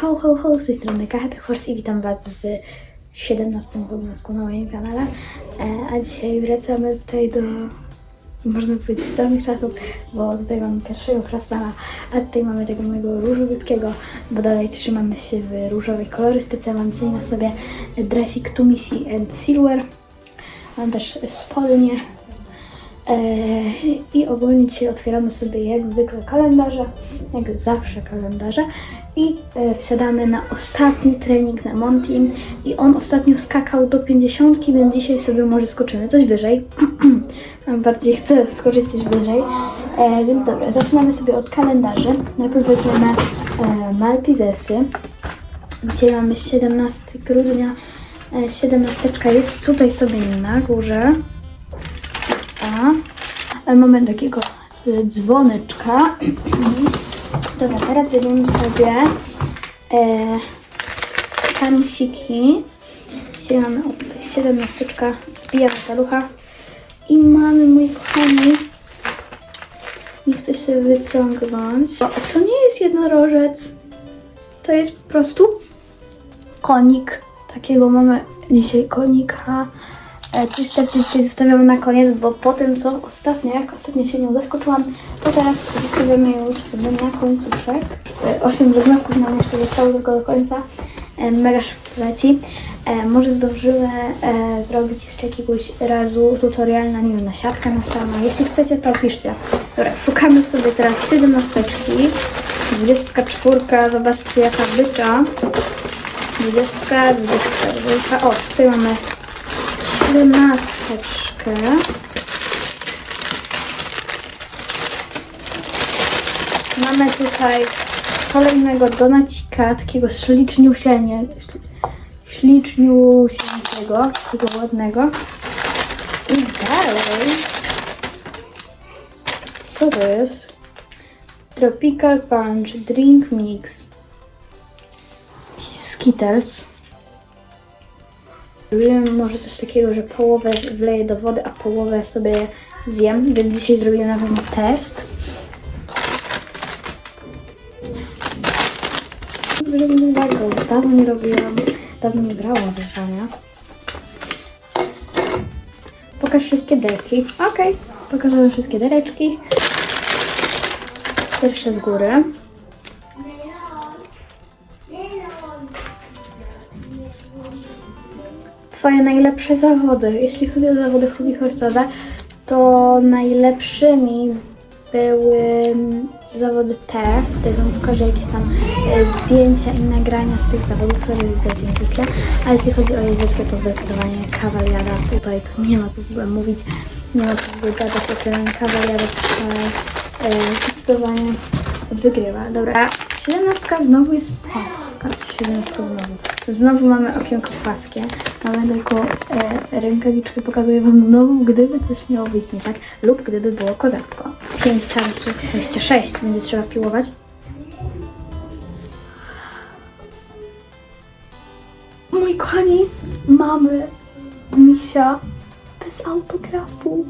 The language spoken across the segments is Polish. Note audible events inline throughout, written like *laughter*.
Ho, ho, ho, z tej strony Kahat Horse i witam Was w 17 obowiązku na moim kanale. E, a dzisiaj wracamy tutaj do, można powiedzieć, dawnych czasów, bo tutaj mamy pierwszego krasana, a tutaj mamy tego mojego różowytkiego, bo dalej trzymamy się w różowej kolorystyce. Mam dzisiaj na sobie dresik Tumisi and Silver. Mam też spodnie, I ogólnie dzisiaj otwieramy sobie jak zwykle kalendarze, jak zawsze kalendarze i e, wsiadamy na ostatni trening na Montim i on ostatnio skakał do 50, więc dzisiaj sobie może skoczymy coś wyżej. *clears throat* Bardziej chcę skoczyć coś wyżej. E, więc dobra, zaczynamy sobie od kalendarzy. Najpierw weźmiemy e, Maltesesy. Dzisiaj mamy 17 grudnia. E, 17 jest tutaj sobie na górze. A, mamy takiego e, dzwoneczka. *clears throat* Dobra, teraz weźmiemy sobie e, czarnusiki. Dzisiaj mamy o, tutaj 17, wbijamy palucha. I mamy, moi kochani, nie chcę się wyciągnąć. O, to nie jest jednorożec. To jest po prostu konik. Takiego mamy dzisiaj konika. E, Twistercie dzisiaj zostawiamy na koniec, bo po tym co ostatnio, jak ostatnio się nią zaskoczyłam, to teraz zostawiamy już sobie na końcówek. E, Osiem wniosków nam jeszcze zostało tylko do końca. E, Mega szybko leci. E, Może zdążymy e, zrobić jeszcze jakiegoś razu tutorial na, nie wiem, na siatkę, na siana. Jeśli chcecie, to piszcie. Dobra, szukamy sobie teraz 17. 24, zobaczcie jaka bycza. 20, 22. O, tutaj mamy 17. Mamy tutaj kolejnego donacika, takiego śliczniusienie, śliczniusieńkiego, takiego ładnego. I dalej, co to jest? Tropical Punch Drink Mix. Skittles. Zrobiłem może coś takiego, że połowę wleję do wody, a połowę sobie zjem, więc dzisiaj zrobiłem na pewno test. Zrobimy tak, bo dawno nie robiłam, dawno nie brałam wyzwania. Pokaż wszystkie derki. Okej, pokażemy wszystkie dereczki. Pierwsze z góry. Twoje najlepsze zawody. Jeśli chodzi o zawody hobbyhorse'owe, to najlepszymi były mm, zawody te. Wam pokażę jakieś tam e, zdjęcia i nagrania z tych zawodów, które widzę zwykle. A jeśli chodzi o jeździeckie, to zdecydowanie kawaliada. Tutaj to nie ma co w ogóle mówić, nie ma co w ogóle gadać o tym. Kawaliada tutaj e, zdecydowanie wygrywa. Dobra, 17 znowu jest płaska. 17 znowu. Znowu mamy okienko płaskie. Mamy taką e, rękawiczkę, pokazuję Wam znowu, gdyby coś miało być nie tak, lub gdyby było kozacko. 5 czarców, 26 będzie trzeba piłować. Moi kochani, mamy misia bez autografu.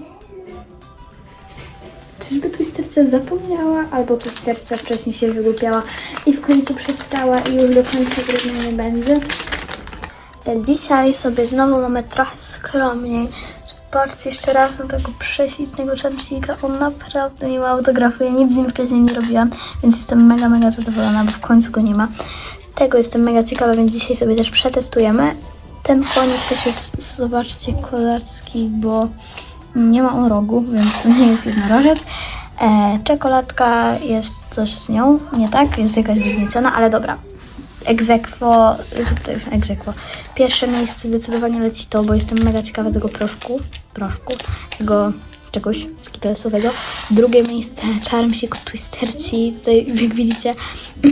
Czyżby Twistercia zapomniała, albo Twistercia wcześniej się wygłupiała i w końcu przestała i już do końca grudnia nie będzie? Dzisiaj sobie znowu mamy trochę skromniej. Raz na tego prześlicznego czarpsika. On naprawdę ma autografu. Ja nic z nim wcześniej nie robiłam, więc jestem mega, mega zadowolona, bo w końcu go nie ma. Tego jestem mega ciekawa, więc dzisiaj sobie też przetestujemy. Ten konik też jest, zobaczcie, kozacki, bo nie ma on rogu, więc to nie jest jednorożec. E, czekoladka jest coś z nią, nie tak? Jest jakaś wygnieciona, ale dobra. Egzekwo, egzekwo. Pierwsze miejsce zdecydowanie leci to, bo jestem mega ciekawa tego proszku, proszku, tego czegoś skittlesowego. Drugie miejsce Charmsik Twisterci, tutaj jak widzicie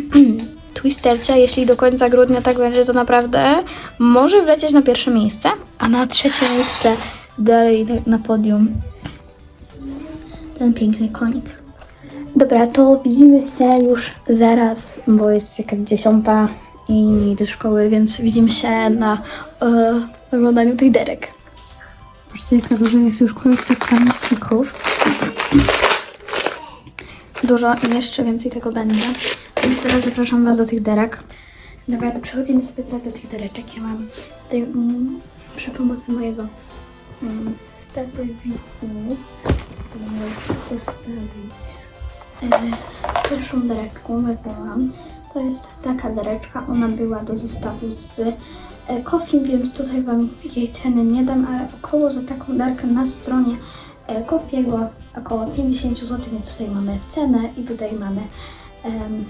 *clears throat* Twistercia, jeśli do końca grudnia tak będzie, to naprawdę może wlecieć na pierwsze miejsce, a na trzecie miejsce dalej na podium ten piękny konik. Dobra, to widzimy się już zaraz, bo jest jakaś dziesiąta i nie idę do szkoły, więc widzimy się na e, oglądaniu tych derek. Patrzcie, jaka duża jest już kolekcja czarnścików. Dużo i jeszcze więcej tego będzie. Więc teraz zapraszam Was do tych derek. Dobra, to przechodzimy sobie teraz do tych dereczek. Ja mam tutaj mm, przy pomocy mojego statywiku, co mogę ustawić. E, pierwszą dereczką wybrałam. To jest taka dereczka, ona była do zestawu z e, Coffee, więc tutaj Wam jej ceny nie dam, ale około za taką derkę na stronie e, Kofiego około 50 zł, więc tutaj mamy cenę i tutaj mamy em,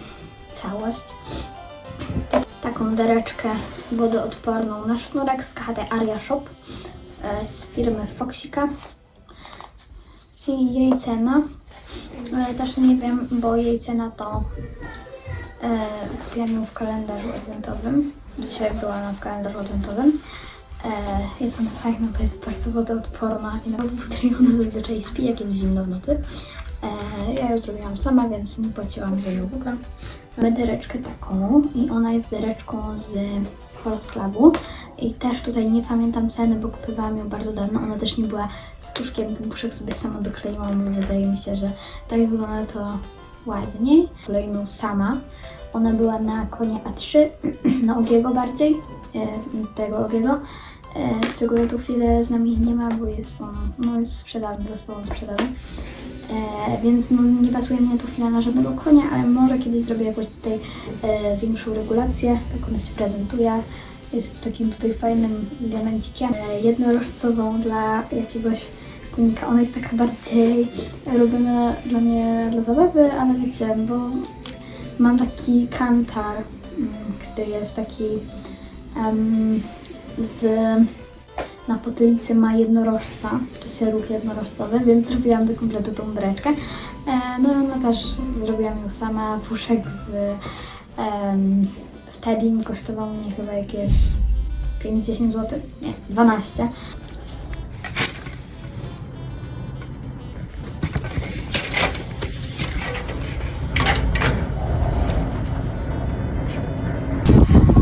całość taką dereczkę wodoodporną na sznurek z KHD Aria Shop e, z firmy Foxika. I jej cena, e, też nie wiem, bo jej cena to e, kupiłam ją w kalendarzu adwentowym. Dzisiaj była ona w kalendarzu adwentowym. E, jest ona fajna, bo jest bardzo wodoodporna i nawet w której ona zazwyczaj śpi, jak jest zimno w nocy. Ja ją zrobiłam sama, więc nie płaciłam za nią w ogóle. Mamy dereczkę taką i ona jest dereczką z Horse Clubu i też tutaj nie pamiętam ceny, bo kupowałam ją bardzo dawno. Ona też nie była z puszkiem, ten puszek sobie sama dokleiłam, wydaje mi się, że tak wygląda to ładniej. Kolejną sama. Ona była na konie A3, *clears throat* na Ogiego bardziej, e, tego Ogiego, e, którego ja tu chwilę z nami nie ma, bo jest on, no jest sprzedany, został sprzedany. E, więc no, nie pasuje mnie tu chwila na żadnego konia, ale może kiedyś zrobię jakąś tutaj e, większą regulację. Tak ona się prezentuje. Jest z takim tutaj fajnym diamencikiem. E, jednorożcową dla jakiegoś konika. Ona jest taka bardziej robiona dla mnie dla zabawy, ale wiecie, bo mam taki kantar, mm, który jest taki em, z na potylicy ma jednorożca, to się ruch jednorożcowy, więc zrobiłam do kompletu tą dreczkę. E, no i ona też zrobiłam ją sama. Puszek w, wtedy mi kosztował mnie chyba jakieś 5-10 zł, nie, 12.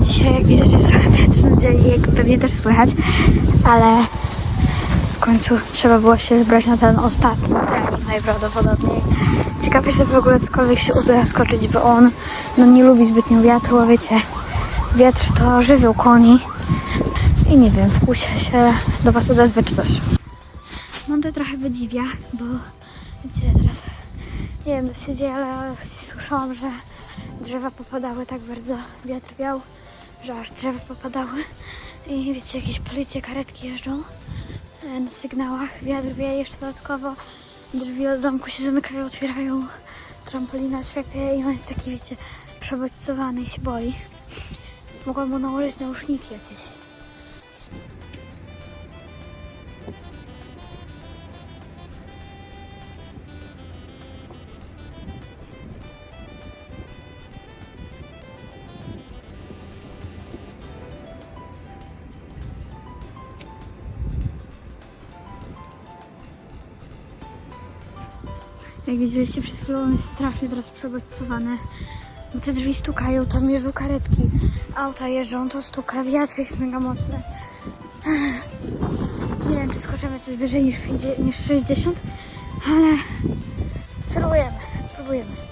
Dzisiaj, jak widać, jest trochę wietrzny dzień, jak pewnie też słychać, ale w końcu trzeba było się wybrać na ten ostatni trening najprawdopodobniej. Ciekawe, czy w ogóle cokolwiek się uda skoczyć, bo on no, nie lubi zbytnio wiatru, wiecie, wiatr to żywioł koni. I nie wiem, wkusia się do Was odezwę czy coś. Mam to trochę wydziwia, bo wiecie, teraz nie wiem co się dzieje, ale słyszałam, że drzewa popadały tak bardzo, wiatr wiał, że aż drzewa popadały. I wiecie, jakieś policje, karetki jeżdżą e, na sygnałach, wiatr wieje jeszcze dodatkowo, drzwi od zamku się zamykają, otwierają, trampolina trzepie i on jest taki, wiecie, przebodźcowany i się boi. Mogłam mu nałożyć nauszniki jakieś. Jak widzieliście przed chwilą, on jest strasznie teraz przebodźcowany. Bo te drzwi stukają, tam jeżdżą karetki, auta jeżdżą, to stuka, wiatr jest mega mocny. Nie wiem, czy skoczymy coś wyżej niż, 50 niż 60, ale spróbujemy, spróbujemy.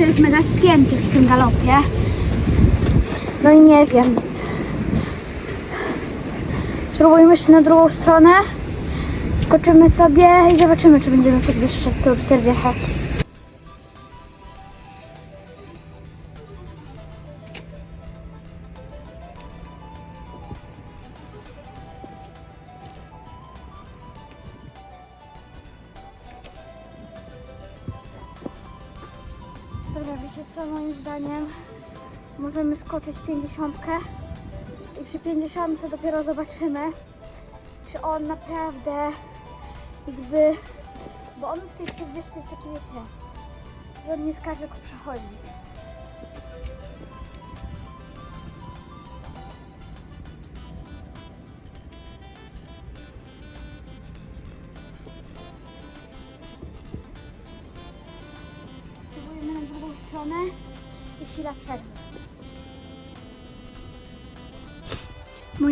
Monty jest mega spięty w tym galopie. No i nie wiem. Spróbujmy jeszcze na drugą stronę. Skoczymy sobie i zobaczymy, czy będziemy podwyższać tą 40. Dobra, wiecie co, moim zdaniem możemy skoczyć 50 i przy 50 dopiero zobaczymy, czy on naprawdę jakby, bo on w tej 40 jest taki, wiecie, że on nie skaże, tylko przechodzi.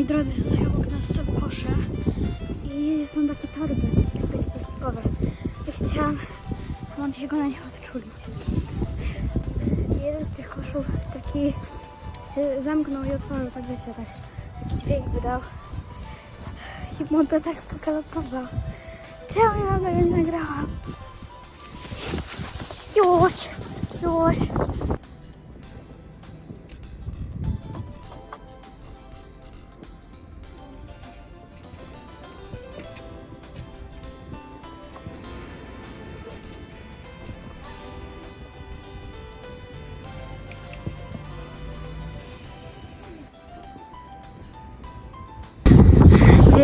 Drodzy, tutaj obok nas są kosze i są takie torby, takie plastikowe. I chciałam Montiego na nich odczulić. Jeden z tych koszów taki się zamknął i otworzył, tak wiecie, tak, taki dźwięk wydał. I Monte tak pogalopował. Czemu ja tego nie nagrałam? Już, już.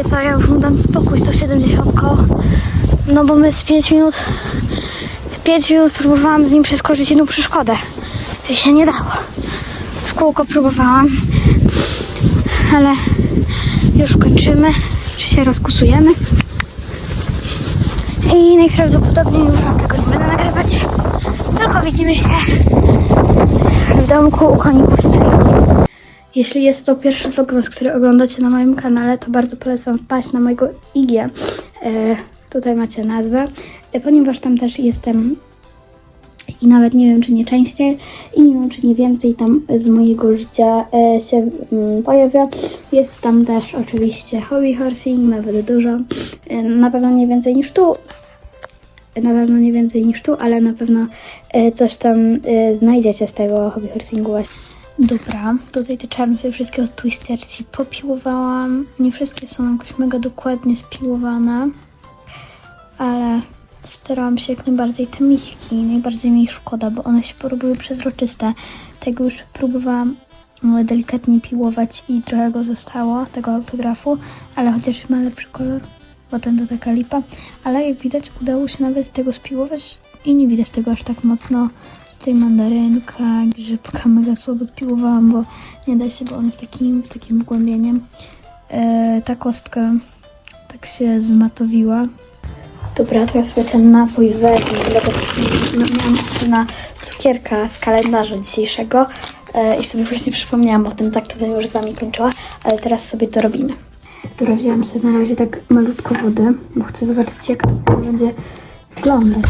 Co, ja już mu dam spokój z tą 70. No bo my z 5 minut 5 minut próbowałam z nim przeskoczyć jedną przeszkodę. I się nie dało. W kółko próbowałam. Ale już kończymy. Czy się rozkusujemy. I najprawdopodobniej już wam tego nie będę nagrywać. Tylko widzimy się w domku u koników Stryjni. Jeśli jest to pierwszy vlogmas, który oglądacie na moim kanale, to bardzo polecam wpaść na mojego IG. E, tutaj macie nazwę, e, ponieważ tam też jestem i nawet nie wiem, czy nie częściej i nie wiem, czy nie więcej tam z mojego życia e, się mm, pojawia. Jest tam też oczywiście hobby horsing, nawet dużo. E, na pewno nie więcej niż tu, na pewno nie więcej niż tu, ale na pewno e, coś tam e, znajdziecie z tego hobby horsingu właśnie. Dobra, tutaj te czarne sobie wszystkie od Twisterci popiłowałam. Nie wszystkie są jakoś mega dokładnie spiłowane, ale starałam się jak najbardziej te miśki, najbardziej mi ich szkoda, bo one się porobiły przezroczyste. Tego już próbowałam e, delikatnie piłować i trochę go zostało, tego autografu, ale chociaż ma lepszy kolor, bo ten to taka lipa. Ale jak widać udało się nawet tego spiłować i nie widać tego aż tak mocno. Tutaj mandarynka, grzybka mega słabo spiłowałam, bo nie da się, bo on jest takim, z takim wgłębieniem. E, ta kostka tak się zmatowiła. Dobra, to ja sobie ten napój wezmę, dlatego no, miałam na cukierka z kalendarza dzisiejszego e, i sobie właśnie przypomniałam o tym, tak to bym już z Wami kończyła, ale teraz sobie to robimy. Dobra, wzięłam sobie na razie tak malutko wody, bo chcę zobaczyć jak to będzie wyglądać.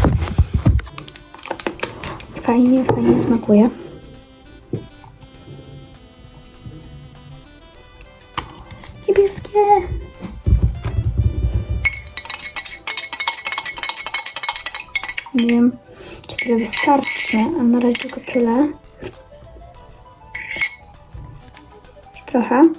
Fajnie, fajnie smakuje. Niebieskie. Nie wiem, czy tyle wystarczy, a na razie tylko tyle. Trochę.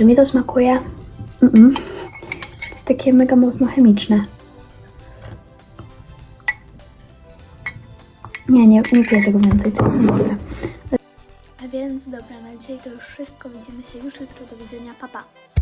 Czy mi to smakuje? Mm-mm. To jest takie mega mocno chemiczne. Nie, nie, nie piję tego więcej, to jest niedobre. A więc dobra, na dzisiaj to już wszystko. Widzimy się już jutro. Do widzenia, papa. Pa.